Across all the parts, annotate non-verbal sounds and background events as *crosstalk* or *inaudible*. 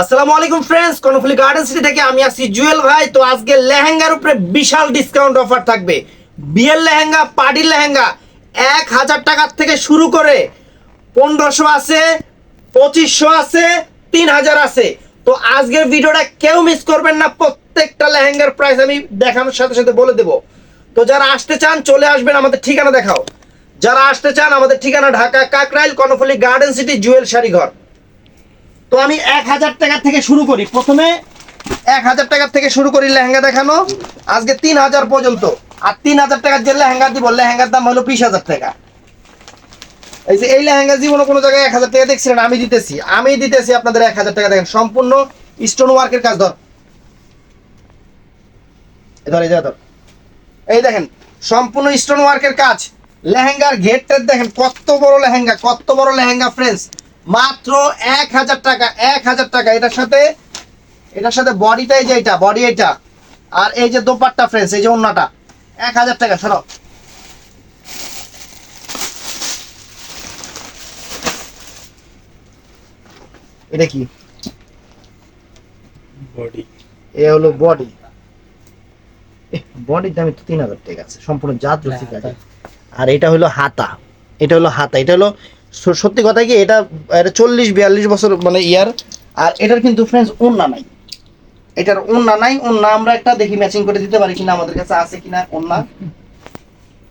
আসসালামু আলাইকুম friends Karnaphuli garden city থেকে আমি আছি জুয়েল ভাই। তো আজকে লেহেঙ্গার উপরে বিশাল ডিসকাউন্ট অফার থাকবে। বিয়ের লেহেঙ্গা পার্টির লেহেঙ্গা, এক হাজার টাকার থেকে শুরু করে পনেরোশো আছে, পঁচিশশো আছে, তিন হাজার আছে। তো আজকের ভিডিওটা কেউ মিস করবেন না, প্রত্যেকটা লেহেঙ্গার প্রাইস আমি দেখানোর সাথে সাথে বলে দেবো। তো যারা আসতে চান, চলে আসবেন, আমাদের ঠিকানা দেখাও। যারা আসতে চান, আমাদের ঠিকানা Dhaka Kakrail, Karnaphuli garden city jewel Sharighar. তো আমি এক হাজার টাকা থেকে শুরু করি। প্রথমে এক হাজার টাকা থেকে শুরু করি লেহেঙ্গা দেখানো। আজকে তিন হাজার পর্যন্ত। আর তিন হাজার টাকার যে লেহেঙ্গা দিব, লেহেঙ্গার দাম হলো বিশ হাজার টাকা। এই যে এই লেহেঙ্গা জীবনে কোনো জায়গায় এক হাজার টাকা দেখছিলেন আমি দিতেছি। আমি দিতেছি আপনাদের এক হাজার টাকা দেখেন, সম্পূর্ণ স্টোন ওয়ার্কের কাজ, ধর। এই ধর, এই দেখেন, সম্পূর্ণ স্টোন ওয়ার্কের কাজ। লেহেঙ্গার ঘেরটা দেখেন, কত বড় লেহেঙ্গা, কত বড় লেহেঙ্গা ফ্রেন্ডস মাত্র এক হাজার টাকা এক হাজার টাকা। এটার সাথে এটার সাথে বডিটা এই যে এটা বডি এটা। আর এই যে দোপাট্টা ফ্রেন্ডস এই যে অন্যটা এক হাজার টাকা সরো। এটা কি? বডি। এ হলো বডি। বডির দাম তো তিন হাজার টাকা আছে সম্পূর্ণ জাত রসিক আছে। আর এটা হলো হাতা। এটা হলো হাতা এটা হলো সত্যি কথা কি, এটা এটা চল্লিশ, বিয়াল্লিশ বছর মানে ইয়ার, আর এটার কিন্তু ফ্রেন্ডস ওন্না নাই। এটার ওন্না নাই ওন্না আমরা একটা দেখি ম্যাচিং করে দিতে পারি কিনা, আমাদের কাছে আছে কিনা ওন্না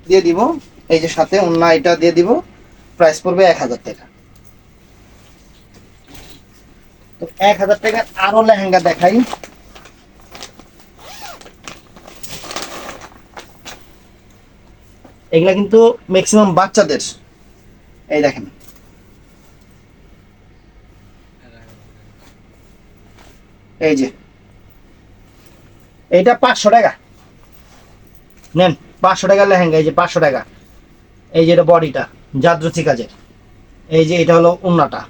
দিয়ে দিব, এই যে সাথে ওন্না এটা দিয়ে দিব প্রাইস পড়বে এক হাজার টাকা। তো এক হাজার টাকার আরও লেহেঙ্গা দেখাই। এগুলা কিন্তু ম্যাক্সিমাম বাচ্চাদের। এই দেখেন। এই যে। এইটা পাঁচশো টাকা। নেন, পাঁচশো টাকা লেহেঙ্গা, এই যে পাঁচশো টাকা। এই যে এটা বডিটা জাদ্রুচি কাজের। এই যে এটা হলো উন্নাটা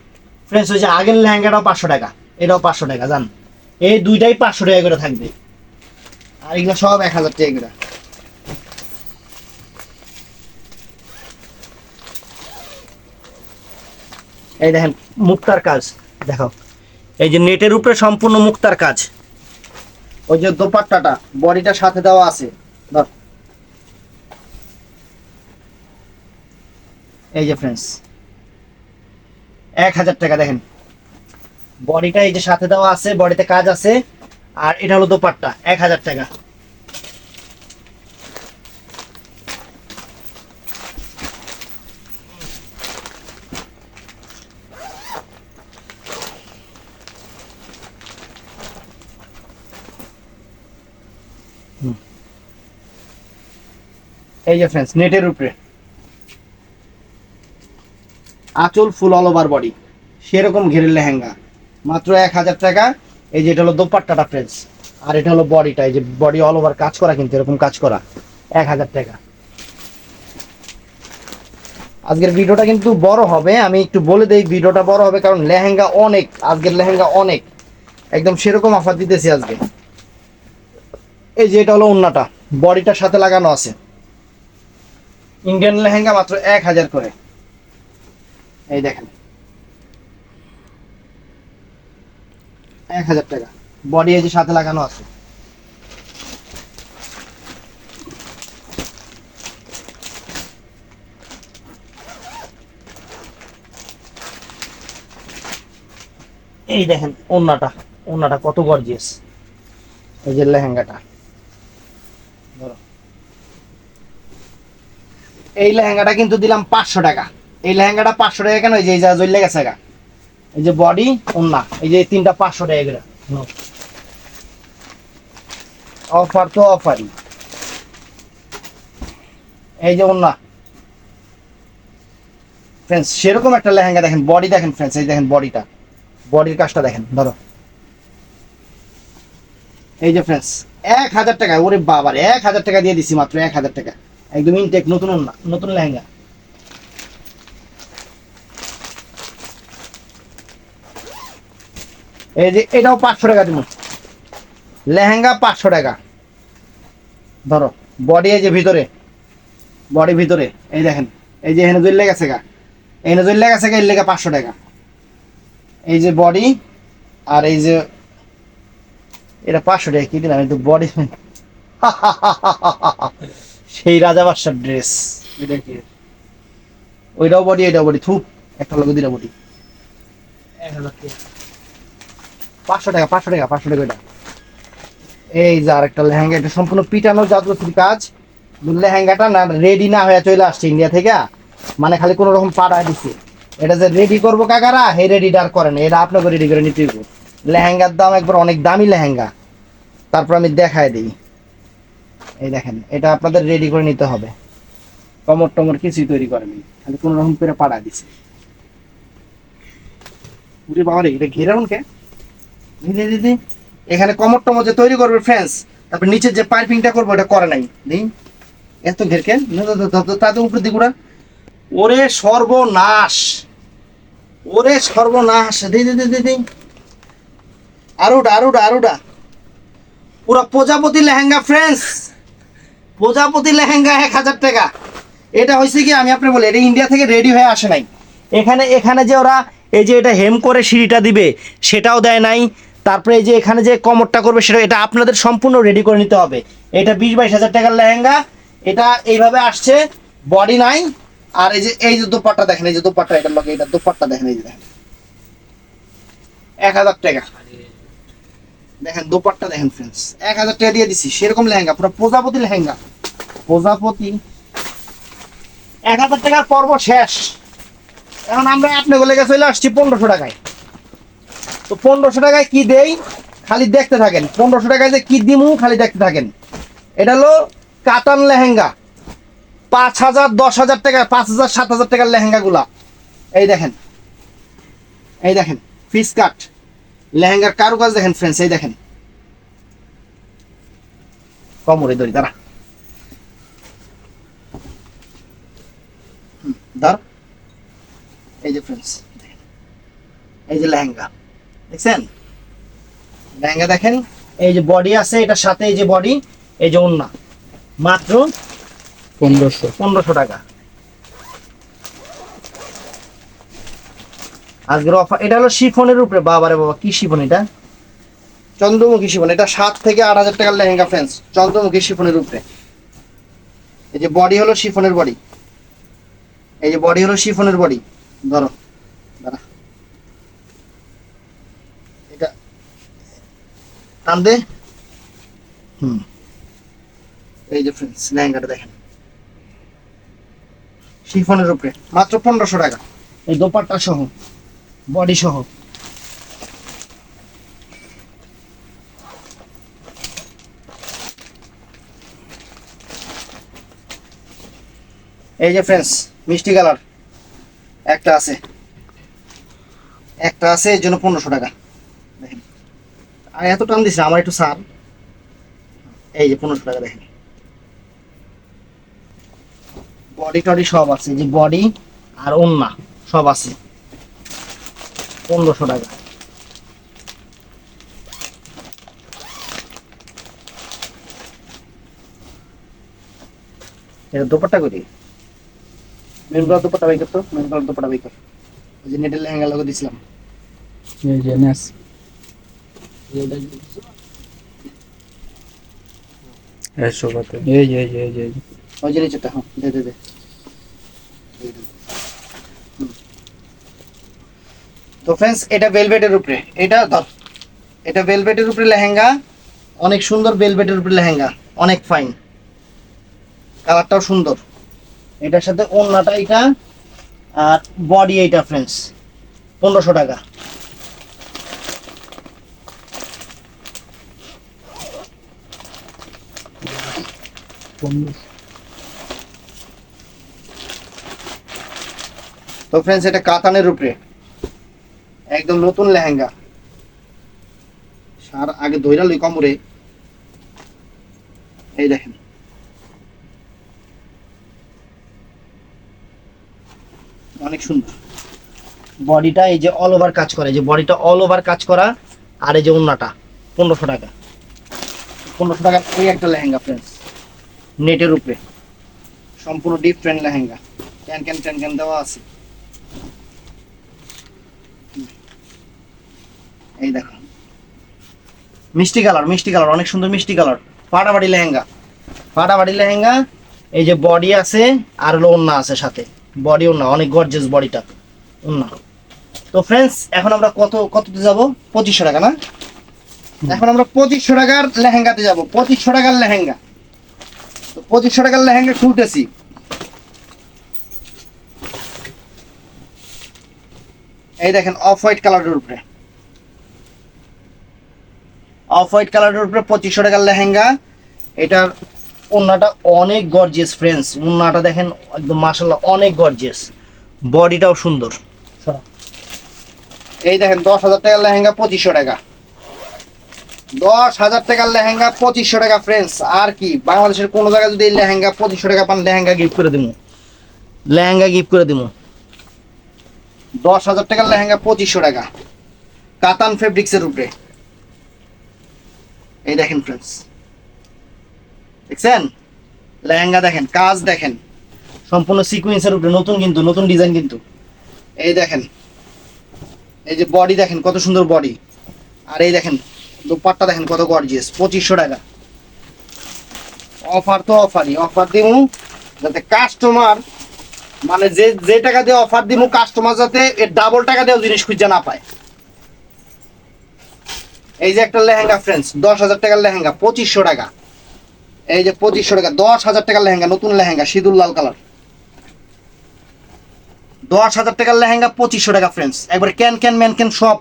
ফ্রেন্ডস ওই যে আগের লেহেঙ্গাটাও পাঁচশো টাকা, এটাও পাঁচশো টাকা, জান? এই দুইটাই পাঁচশো টাকা করে থাকবে। আর এগুলো সব এক হাজার টাকা এই দেখেন, মুক্তার কাজ দেখো এই যে নেটের উপরে সম্পূর্ণ মুক্তার কাজ। ওই যে দোপাট্টাটা বডিটার সাথে দেওয়া আছে, ধর। এই যে ফ্রেন্ডস এক হাজার টাকা, দেখেন। বডিটা এই যে সাথে দেওয়া আছে, বডিতে কাজ আছে, আর এটা হলো দোপাট্টা, এক হাজার টাকা। এই যে ফ্রেন্ডস নেটের উপরে। আঁচল ফুল অল ওভার বডি সেরকম ঘেরের লেহেঙ্গা। মাত্র এক হাজার টাকা। এই যে এটা হলো দোপাট্টাটা ফ্রেন্ডস আর এটা হলো বডিটা এই যে বডি অল ওভার কাজ করা কিন্তু এরকম কাজ করা। এক হাজার টাকা। আজকের ভিডিওটা কিন্তু বড় হবে। আমি একটু বলে দেই, ভিডিওটা বড় হবে কারণ লেহেঙ্গা অনেক। আজকের লেহেঙ্গা অনেক। একদম সেরকম অফার দিতেছি আজকে। এই যে এটা হলো উন্নাটা বডিটার সাথে লাগানো আছে। ইন্ডিয়ান লেহেঙ্গা মাত্র এক হাজার করে। এই দেখেন। এক হাজার টাকা। বডি এই যে সাথে লাগানো আছে। এই দেখেন, ওন্নাটা। ওন্নাটা কত গর্জিয়াস এই যে লেহেঙ্গাটা। এই লেহেঙ্গাটা কিন্তু দিলাম পাঁচশো টাকা। এই লেহেঙ্গাটা পাঁচশো টাকা কেন? এই যে যা জ্বললে গেছে গা। এই যে বডি ওন্না। এই যে তিনটা পাঁচশো টাকা করে। অফার তো অফারই এই যে ওন্না। ফ্রেন্ডস সেরকম একটা লেহেঙ্গা দেখেন বডি দেখেন ফ্রেন্ডস এই দেখেন বডিটা বডির কাজটা দেখেন, ধরো। এই যে ফ্রেন্ডস এক হাজার টাকা, ওরে বাবার, এক হাজার টাকা দিয়ে দিছি মাত্র, এক হাজার টাকা। একদম ইনটেক নতুন নতুন লেহেঙ্গা। এই যে এটাও পাঁচশো টাকা দিব লেহেঙ্গা পাঁচশো টাকা। ধরো বডি এই যে ভিতরে বডি ভিতরে, এই দেখেন, এই যে এখানে জ্বললে গেছে গা। এখানে জ্বললে গেছে গা, এর লেগে পাঁচশো টাকা। এই যে বডি আর এই যে, এটা পাঁচশো টাকা, কি দিলাম? একটু বডি *laughs* সেই রাজা বাদশার ড্রেস ওইটাও বডি এটাও বডি থুপ একটা লোক দিলা বডি পাঁচশো টাকা পাঁচশো টাকা পাঁচশো টাকা এটা এই যে আরেকটা লেহেঙ্গা এটা সম্পূর্ণ পিটানো জাদুর কাজ। লেহেঙ্গাটা না রেডি না হয়ে চলে আসছে ইন্ডিয়া থেকে। মানে খালি কোনো রকম পাড়ায় দিচ্ছে এটা যে রেডি করব কাকারা হে রেডিটা আর করে না। এটা আপনাকে রেডি করে নিতে লেহেঙ্গার দাম একবার অনেক দামি লেহেঙ্গা। তারপর আমি দেখায় দিই। এই দেখেন, এটা আপনাদের রেডি করে নিতে হবে। কমর টমর কিছুই তৈরি করেনি। খালি কোনো রকম করে পাড়া দিছে। উরে বাবা রে, এটা ঘেরাউন কে? দিদি দিদি এখানে কমর টমর যে তৈরি করবে ফ্রেন্ডস তারপর নিচে যে পাইপিংটা করব এটা করে নাই। দিন এত ঘের কেন তাতে উপরে দিগুড়া ওরে সর্বনাশ। ওরে সর্বনাশ। দিদি দিদি দিদি আরুডা আরুডা আরুডা। পুরো প্রজাপতি লেহেঙ্গা ফ্রেন্ডস প্রজাপতি লেহেঙ্গা এক হাজার টাকা। এটা হয়েছে কি, আমি আপনি বলি, এটা ইন্ডিয়া থেকে রেডি হয়ে আসে নাই। এখানে এখানে যে ওরা এই যে এটা হেম করে সিঁড়িটা দিবে, সেটাও দেয় নাই। তারপরে এই যে এখানে যে কমরটা করবে, সেটা এটা আপনাদের সম্পূর্ণ রেডি করে নিতে হবে। এটা বিশ বাইশ হাজার টাকার লেহেঙ্গা। এটা এইভাবে আসছে বডি নাই। আর এই যে এই যে দোপাট্টা দেখেন, এই যে দোপাট্টা, এটার লগে এটা দোপাট্টা দেখেন, এই যে দেখেন। এক হাজার টাকা। দেখেন, দোপাট্টা দেখেন ফ্রেন্ডস এক হাজার টাকা দিয়ে দিছি, সেরকম লেহেঙ্গা, পুরো প্রজাপতি লেহেঙ্গা। প্রজাপতি। এক হাজার টাকার পর্ব শেষ। এখন আমরা আপনাকে লেগে চলে আসছি পনেরোশো টাকায়। তো পনেরোশো টাকায় কি দেই? খালি দেখতে থাকেন। পনেরোশো টাকায় যে কি দিমু, খালি দেখতে থাকেন। এটা হলো কাতান লেহেঙ্গা। পাঁচ হাজার, দশ হাজার টাকা, পাঁচ হাজার, সাত হাজার টাকার লেহেঙ্গা গুলা এই দেখেন। এই দেখেন, ফিস কাট। লেহেঙ্গার কারুকাজ দেখেন ফ্রেন্ডস এই দেখেন। কমরে দড়ি দাঁড়া। দাঁড়। এই যে ফ্রেন্ডস এই যে লেহেঙ্গা দেখছেন? লেহেঙ্গা দেখেন এই যে বডি আছে এটার সাথে এই যে বডি এই যে ওন্না মাত্র পনেরোশো। পনেরোশো টাকা। আজকের অফার এটা হলো শিফনের উপরে বাবারে বাবা কি শিফন এটা? চন্দ্রমুখী শিফন এটা সাত থেকে আট হাজার টাকার লেহেঙ্গা ফ্রেন্ডস চন্দ্রমুখী শিফনের উপরে। এই যে বডি হলো শিফনের বডি এই যে বডি হলো শিফনের বডি ধরো দাঁড়া। এটা টান দে। হুম। এই যে ফ্রেন্ডস লেহেঙ্গাটা দেখেন। শিফনের উপরে মাত্র পনেরোশো টাকা। এই দোপাট্টা সহ। বডি সহ এই যে ফ্রেন্ডস মিষ্টি কালার। একটা আছে। একটা আছে এর জন্য পনেরোশো টাকা। দেখেন। আর এত টান দিছে, আমার একটু সার এই যে পনেরোশো টাকা, দেখেন। বডি টডি সব আছে যে বডি আর ওন্না, সব আছে। পনেরোশো টাকা। এটা দোপাট্টা করি? মেরুন কালার দোপাট্টা বাই করতো? মেরুন কালার দোপাট্টা বাই কর। ওই যে নেটের লেহেঙ্গা লোক দিছিলাম। এই যে নেস এই যে এই যে এই ওই যে হ্যাঁ দে দে দে। তো ফ্রেন্ডস এটা ভেলভেটের উপরে। এটা ধর, এটা ভেলভেটের উপরে লেহেঙ্গা, অনেক সুন্দর ভেলভেটের উপরে লেহেঙ্গা, অনেক ফাইন কালারটাও সুন্দর। এটার সাথে ওড়নাটা এটা আর বডি এইটা ফ্রেন্ডস পনেরোশো টাকা। তো ফ্রেন্ডস এটা কাতানের উপরে। একদম নতুন লেহেঙ্গা। সার আগে দইরা লই কমরে এই দেখেন। অনেক সুন্দর। বডিটা এই যে অল ওভার কাজ করে যে বডিটা অল ওভার কাজ করা, আর এই যে ওন্নাটা, পনেরোশো টাকা। পনেরোশো টাকা এই একটা লেহেঙ্গা ফ্রেন্ডস নেটের উপরে। সম্পূর্ণ ডিফারেন্ট লেহেঙ্গা। ক্যান ক্যান ক্যান ক্যান দেওয়া আছে। এই দেখো। মিষ্টি কালার মিষ্টি কালার অনেক সুন্দর মিষ্টি কালার। ফাটাফাটি লেহেঙ্গা। ফাটাফাটি লেহেঙ্গা এই যে বডি আছে আর হলো ওন্না আছে সাথে। বডি ওন্না অনেক গর্জেস বডিটা। ওন্না তো ফ্রেন্ডস এখন আমরা কত কততে যাব? পঁচিশশো টাকা না? এখন আমরা পঁচিশশো টাকার লেহেঙ্গাতে যাব। পঁচিশশো টাকার লেহেঙ্গা। তো পঁচিশশো টাকার লেহেঙ্গা খুলতেছি। এই দেখেন অফ হোয়াইট কালারের উপরে। অফ হোয়াইট কালারের উপরে পঁচিশশো টাকার লেহেঙ্গা। এটার ওন্নাটা অনেক গর্জিয়াস ফ্রেন্ডস ওন্নাটা দেখেন একদম মাসাল্লাহ অনেক গর্জিয়াস বডিটাও সুন্দর। এই দেখেন দশ হাজার টাকার লেহেঙ্গা পঁচিশশো টাকা। দশ হাজার টাকার লেহেঙ্গা পঁচিশশো টাকা ফ্রেন্ডস আর কি বাংলাদেশের কোনো জায়গায় যদি এই লেহেঙ্গা পঁচিশশো টাকা পান লেহেঙ্গা গিফট করে দিব লেহেঙ্গা গিফট করে দিব দশ হাজার টাকার লেহেঙ্গা পঁচিশশো টাকা। কাতান ফেব্রিক্সের উপরে। এই দেখেন ফ্রেন্ডস দেখছেন? লেহেঙ্গা দেখেন, কাজ দেখেন। সম্পূর্ণ সিকুয়েন্সের উপরে নতুন কিন্তু, নতুন ডিজাইন কিন্তু। এই দেখেন, এই যে বডি দেখেন, কত সুন্দর বডি আর এই দেখেন, দুপাট্টা দেখেন, কত গর্জিয়াস পঁচিশশো টাকা। অফার তো অফারই অফার দিব যাতে কাস্টমার মানে যে যে টাকা দিয়ে অফার দিব কাস্টমার যাতে এর ডাবল টাকা দিয়েও জিনিস খুঁজে না পায়। এই যে একটা লেহেঙ্গা ফ্রেন্ডস দশ হাজার টাকার লেহেঙ্গা পঁচিশশো টাকা। এই যে পঁচিশশো টাকা দশ হাজার টাকার লেহেঙ্গা নতুন লেহেঙ্গা সিঁদুর লাল কালার। দশ হাজার টাকার লেহেঙ্গা পঁচিশশো টাকা ফ্রেন্ডস একবার ক্যান ক্যান ম্যান ক্যান সব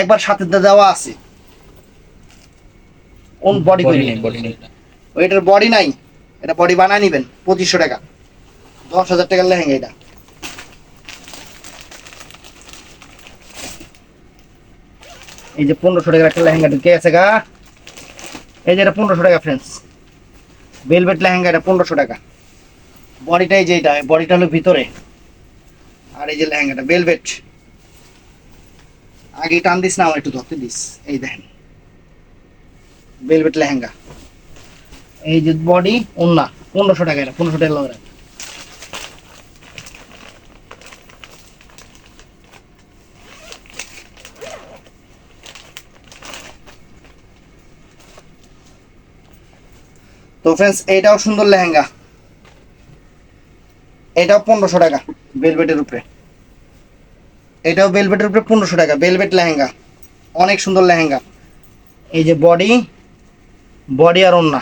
একবার সাথে দেওয়া আছে। কোন বডি এটার বডি নাই। এটা বডি বানায় নিবেন পঁচিশশো টাকা। দশ হাজার টাকার লেহেঙ্গা এটা। এই যে পনেরোশো টাকার একটা লেহেঙ্গা ঢুকে আছে গা। এই যে এটা পনেরোশো টাকা ফ্রেন্ডস ভেলভেট লেহেঙ্গা, এটা পনেরোশো টাকা। বডিটাই যে এটা বডিটা হলো ভিতরে। আর এই যে লেহেঙ্গাটা ভেলভেট আগে টান দিস না, আমার একটু ধরতে দিস। এই দেখেন। ভেলভেট লেহেঙ্গা। এই যে বডি ওন্না পনেরোশো টাকা এটা, পনেরোশো টাকা লাগে তো ফ্রেন্ডস এটাও সুন্দর লেহেঙ্গা। এটাও পনেরোশো টাকা ভেলভেটের উপরে। এটাও ভেলভেটের উপরে পনেরোশো টাকা ভেলভেট লেহেঙ্গা। অনেক সুন্দর লেহেঙ্গা। এই যে বডি বডি আর ওন্না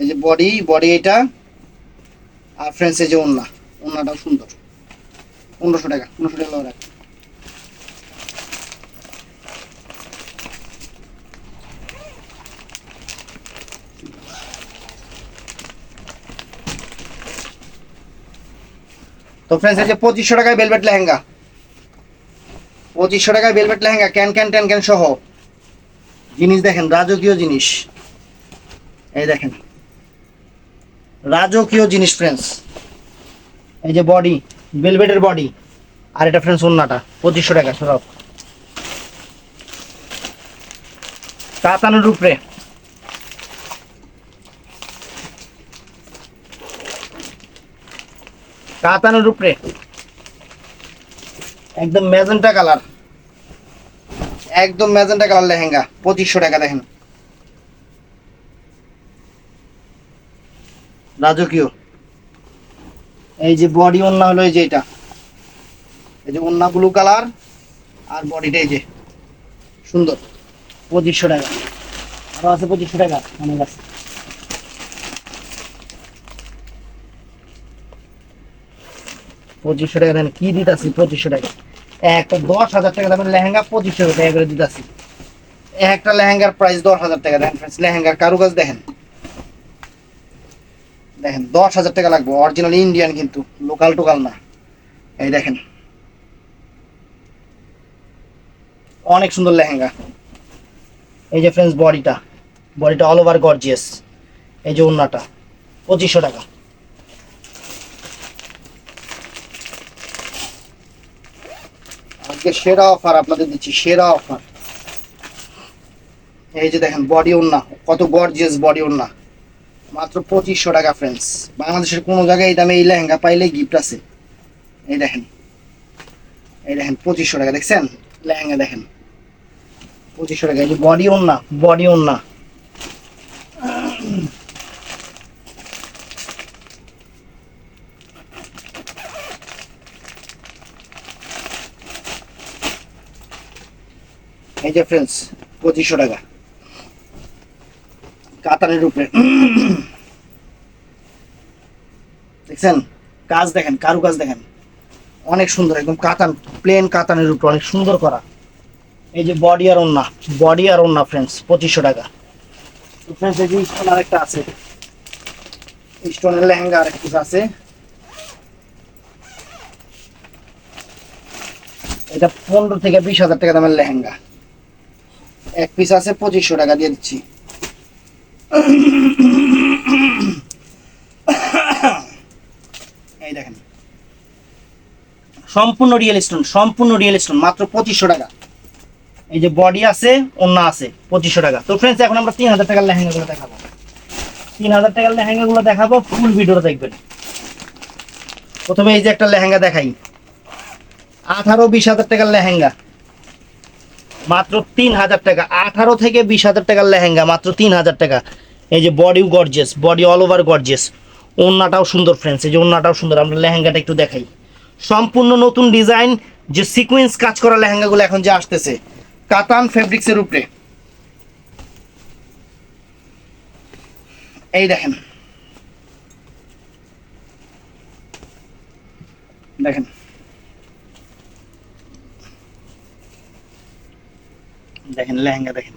এই যে বডি বডি এটা, আর ফ্রেন্ডস এই যে ওন্না ওন্নাটাও সুন্দর। পনেরোশো টাকা পনেরোশো টাকা তো ফ্রেন্ডস এই যে পঁচিশশো টাকায় ভেলভেট লেহেঙ্গা। পঁচিশশো টাকায় ভেলভেট লেহেঙ্গা, ক্যান ক্যান, ট্যান, ক্যান সহ। জিনিস দেখেন, রাজকীয় জিনিস। এই দেখেন। রাজকীয় জিনিস ফ্রেন্ডস এই যে বডি ভেলভেটের বডি আর এটা ফ্রেন্ডস ওন্নাটা, পঁচিশশো টাকা, সব। কাতানোর উপরে। কাতানোর উপরে একদম ম্যাজেন্টা কালার। একদম ম্যাজেন্টা কালার লেহেঙ্গা, পঁচিশশো টাকা দেখেন। রাজকীয়। এই যে বডি ওন্না হলো এই যে এটা। এই যে ওন্না ব্লু কালার আর বডিটা এই যে। সুন্দর। পঁচিশশো টাকা। আরও আছে পঁচিশশো টাকা। অনেক আছে পঁচিশশো টাকা দেন কি দিতাছি পঁচিশশো টাকা? একটা দশ হাজার টাকা দামের লেহেঙ্গা পঁচিশশো টাকা করে দিতাছি। একটা লেহেঙ্গার প্রাইস দশ হাজার টাকা দেখেন friends, লেহেঙ্গার কারুকাজ দেখেন। দেখেন দশ হাজার টাকা লাগবে অরিজিনাল ইন্ডিয়ান কিন্তু লোকাল টোকাল না। এই দেখেন। অনেক সুন্দর লেহেঙ্গা। এই যে ফ্রেন্ডস বডিটা বডিটা অল ওভার গর্জিয়াস এই যে ওন্নাটা পঁচিশশো টাকা। আজকে সেরা অফার আপনাদের দিচ্ছি, সেরা অফার এই যে দেখেন বডি ওন্না কত গর্জিয়াস বডি ওন্না মাত্র পঁচিশশো টাকা ফ্রেন্ডস বাংলাদেশের কোনো জায়গায় এই দামে এই লেহেঙ্গা পাইলে গিফট আছে। এই দেখেন এই দেখেন, পঁচিশশো টাকা, দেখছেন? লেহেঙ্গা দেখেন। পঁচিশশো টাকা, এই যে বডি ওন্না বডি ওন্না এই যে ফ্রেন্ডস পঁচিশশো টাকা। কাতারের উপরে। দেখছেন? কাজ দেখেন কারু কাজ দেখেন। অনেক সুন্দর, একদম কাতান প্লেন কাতানের উপরে অনেক সুন্দর করা। এই যে বডি আর ওন্না বডি আর ওন্না ফ্রেন্ডস পঁচিশশো টাকা। ফ্রেন্ডস এই যে স্টোন আরেকটা আছে। স্টোনের লেহেঙ্গা আরেক পিস আছে। এটা পনেরো থেকে বিশ হাজার টাকা দামের লেহেঙ্গা। এক পিস আছে পঁচিশশো টাকা দিয়ে দিচ্ছি। এই দেখেন। সম্পূর্ণ রিয়েল স্টোন সম্পূর্ণ রিয়েল স্টোন মাত্র পঁচিশশো টাকা। এই যে বডি আছে, অন্য আছে, পঁচিশশো টাকা। তো ফ্রেন্ডস এখন আমরা তিন হাজার টাকার লেহেঙ্গাগুলো দেখাবো। তিন হাজার টাকার লেহেঙ্গাগুলো দেখাবো ফুল ভিডিওটা দেখবেন। প্রথমে এই যে একটা লেহেঙ্গা দেখাই। আঠারো বিশ হাজার টাকার লেহেঙ্গা। মাত্র তিন হাজার টাকা। আঠারো থেকে বিশ হাজার টাকার লেহেঙ্গা, মাত্র তিন হাজার টাকা। এই যে বডিও gorgeous body all over gorgeous ওন্নাটাও সুন্দর ফ্রেন্ডস এই যে ওন্নাটাও সুন্দর। আমরা লেহেঙ্গাটা একটু দেখাই। সম্পূর্ণ নতুন ডিজাইন যে সিকোয়েন্স কাজ করা লেহেঙ্গাগুলো এখন যে আসতেছে। কাতান ফেব্রিক্সের উপরে। এই দেখেন। দেখেন। দেখেন লেহেঙ্গা দেখেন।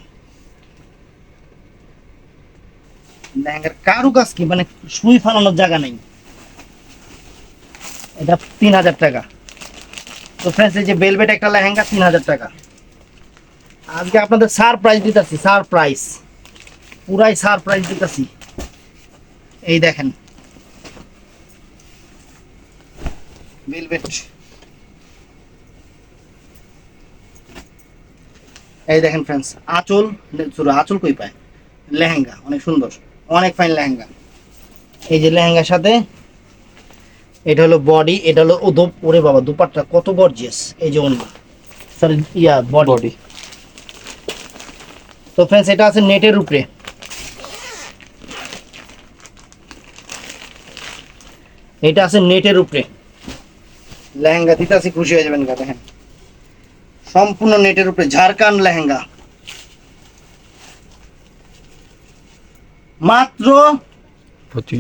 লেহেঙ্গার কারু কাজ কি? মানে সুই ফালানোর জায়গা নেই। এটা তিন হাজার টাকা। তো ফ্রেন্ডস এই যে বেলভেট একটা লেহেঙ্গা তিন হাজার টাকা। আজকে আপনাদের সার প্রাইস দিতেছি সার প্রাইস পুরাই সারপ্রাইজ দিতেছি। এই দেখেন। বেলভেট এই দেখেন ফ্রেন্ডস আঁচল সরি আঁচল কই পায়? লেহেঙ্গা অনেক সুন্দর অনেক ফাইন লেহেঙ্গা। এই যে লেহেঙ্গার সাথে এটা হলো বডি এটা হলো ও দোপ ওরে বাবা দুপাট্টা কত গর্জিয়াস এই যে অন্য সরি ইয়া বডি বডি তো ফ্রেন্ডস এটা আছে নেটের উপরে। এটা আছে নেটের উপরে। লেহেঙ্গা দিতে আছে খুশি হয়ে যাবেন গা দেখেন। সম্পূর্ণ নেটের উপরে ঝাড়খান্ড লেহেঙ্গা। মাত্র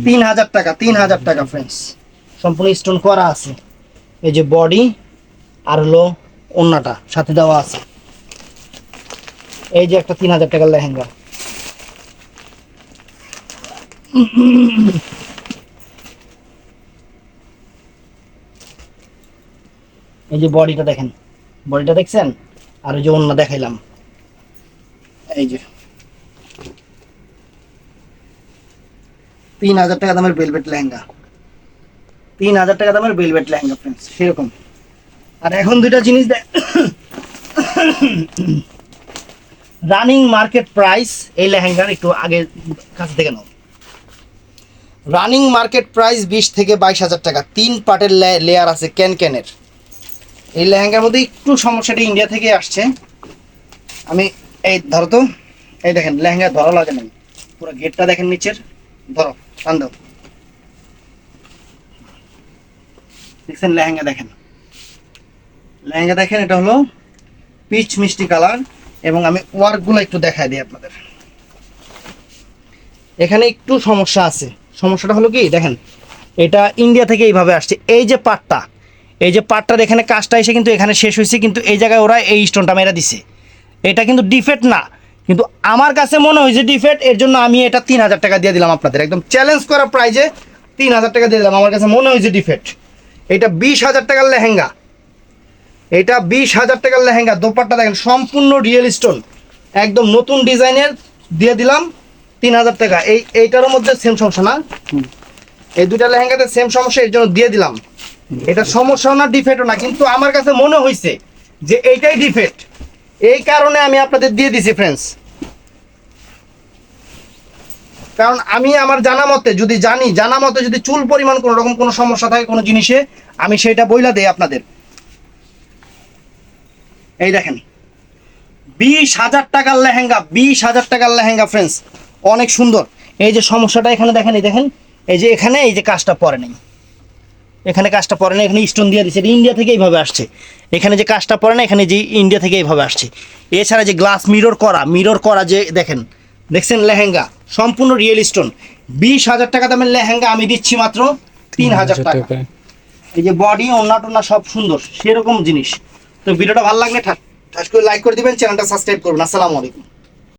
তিন হাজার টাকা তিন হাজার টাকা ফ্রেন্ডস সম্পূর্ণ স্টোন করা আছে। এই যে বডি আর হলো ওন্নাটা সাথে দেওয়া আছে। এই যে একটা তিন হাজার টাকার লেহেঙ্গা। এই যে বডিটা দেখেন। বডিটা দেখছেন? আর ওই যে অন্য দেখাইলাম। এই যে। তিন হাজার টাকা দামের বেলভেট লেহেঙ্গা। তিন হাজার টাকা দামের বেলভেট লেহেঙ্গা ফ্রেন্ডস সেরকম। আর এখন দুইটা জিনিস দেখ রানিং মার্কেট প্রাইস, এই লেহেঙ্গার একটু আগে কাছ থেকে নাও। রানিং মার্কেট প্রাইস বিশ থেকে বাইশ হাজার টাকা। তিন পার্টের লেয়ার আছে ক্যান ক্যানের এই লেহেঙ্গার মধ্যে একটু সমস্যাটা ইন্ডিয়া থেকে আসছে। আমি, এই ধরো তো, এই দেখেন, লেহেঙ্গা ধরা লাগে না পুরো গেটটা দেখেন নিচের। ধরো, টান দাও। দেখছেন লেহেঙ্গা দেখেন। লেহেঙ্গা দেখেন, এটা হলো পিচ মিষ্টি কালার, এবং আমি ওয়ার্কগুলো একটু দেখাই দিই আপনাদের। এখানে একটু সমস্যা আছে। সমস্যাটা হলো কি, দেখেন, এটা ইন্ডিয়া থেকে এইভাবে আসছে। এই যে পাটটা এই যে পাটটার এখানে কাজটা এসে কিন্তু এখানে শেষ হয়েছে কিন্তু এই জায়গায় ওরা এই স্টোনটা মেরা দিছে। এটা কিন্তু ডিফেক্ট না। কিন্তু আমার কাছে মনে হয়েছে ডিফেক্ট এর জন্য আমি এটা তিন হাজার টাকা দিয়ে দিলাম আপনাদের। একদম চ্যালেঞ্জ করা প্রাইজে তিন হাজার টাকা দিয়ে দিলাম। আমার কাছে মনে হয়েছে ডিফেক্ট এটা বিশ হাজার টাকার লেহেঙ্গা। এটা বিশ হাজার টাকার লেহেঙ্গা। দোপাট্টা দেখেন সম্পূর্ণ রিয়েল স্টোন একদম নতুন ডিজাইনের দিয়ে দিলাম তিন হাজার টাকা। এই এইটার মধ্যে সেম সমস্যা না? এই দুটা লেহেঙ্গাতে সেম সমস্যা এর জন্য দিয়ে দিলাম। এটা সমস্যাও না ডিফেক্টও না, কিন্তু আমার কাছে মনে হয়েছে যে এইটাই ডিফেক্ট এই কারণে আমি আপনাদের দিয়ে দিছি ফ্রেন্ডস কারণ আমি আমার জানা মতে, যদি জানি, জানা মতে যদি চুল পরিমাণ কোনো রকম কোনো সমস্যা থাকে কোনো জিনিসে, আমি সেটা বইলা দেই আপনাদের। এই দেখেন, বিশ হাজার টাকার লেহেঙ্গা, বিশ হাজার টাকার লেহেঙ্গা ফ্রেন্ডস অনেক সুন্দর। এই যে সমস্যাটা এখানে দেখেন, এই দেখেন, এই যে এখানে এই যে কাজটা পরে নেই। এখানে কাজটা পরে না এখানে স্টোন দিয়ে দিচ্ছে এটা ইন্ডিয়া থেকে এইভাবে আসছে। এখানে যে কাজটা পরে না এখানে যে ইন্ডিয়া থেকে এইভাবে আসছে। এছাড়া যে গ্লাস মিরর করা মিরর করা যে দেখেন দেখছেন লেহেঙ্গা? সম্পূর্ণ রিয়েল স্টোন বিশ হাজার টাকা দামের লেহেঙ্গা আমি দিচ্ছি মাত্র তিন হাজার টাকা। এই যে বডি ওন্না টোনা সব সুন্দর সেরকম জিনিস। তো ভিডিওটা ভালো লাগলে ঠাস করে লাইক করে দিবেন চ্যানেলটা সাবস্ক্রাইব করবেন। আসসালামু আলাইকুম।